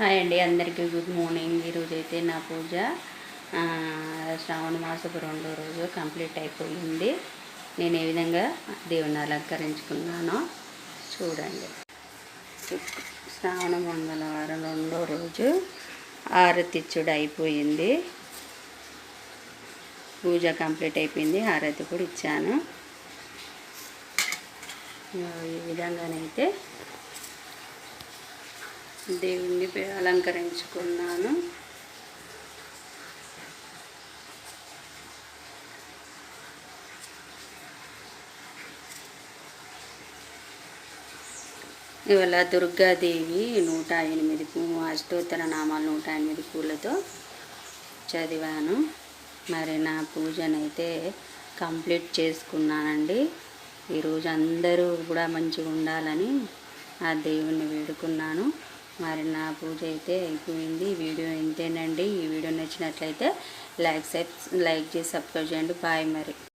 Hi అండి అందరికీ good morning. ఈరోజు అయితే నా పూజ శ్రావణ మాసపు రెండో రోజు కంప్లీట్ అయిపోయింది. నేను ఏ విధంగా దేవుని అలంకరించుకున్నానో చూడండి. శ్రావణ మంగళవారం రెండో రోజు ఆరతిచ్చుడు అయిపోయింది. పూజ కంప్లీట్ అయిపోయింది హారతి కూడా ఇచ్చాను. ఈ విధంగానైతే దేవుణ్ణి అలంకరించుకున్నాను. ఇవాళ దుర్గాదేవి నూట ఎనిమిది పూ అష్టోత్తర నామాలు నూట ఎనిమిది పూలతో చదివాను. మరి నా పూజనైతే కంప్లీట్ చేసుకున్నానండి. ఈరోజు అందరూ కూడా మంచిగా ఉండాలని ఆ దేవుణ్ణి వేడుకున్నాను. మరి నా పూజ అయితే అయిపోయింది. వీడియో ఇంతేనండి. ఈ వీడియో నచ్చినట్లయితే లైక్ సబ్ లైక్ చేసి సబ్స్క్రైబ్ చేయండి. బాయ్ మరి.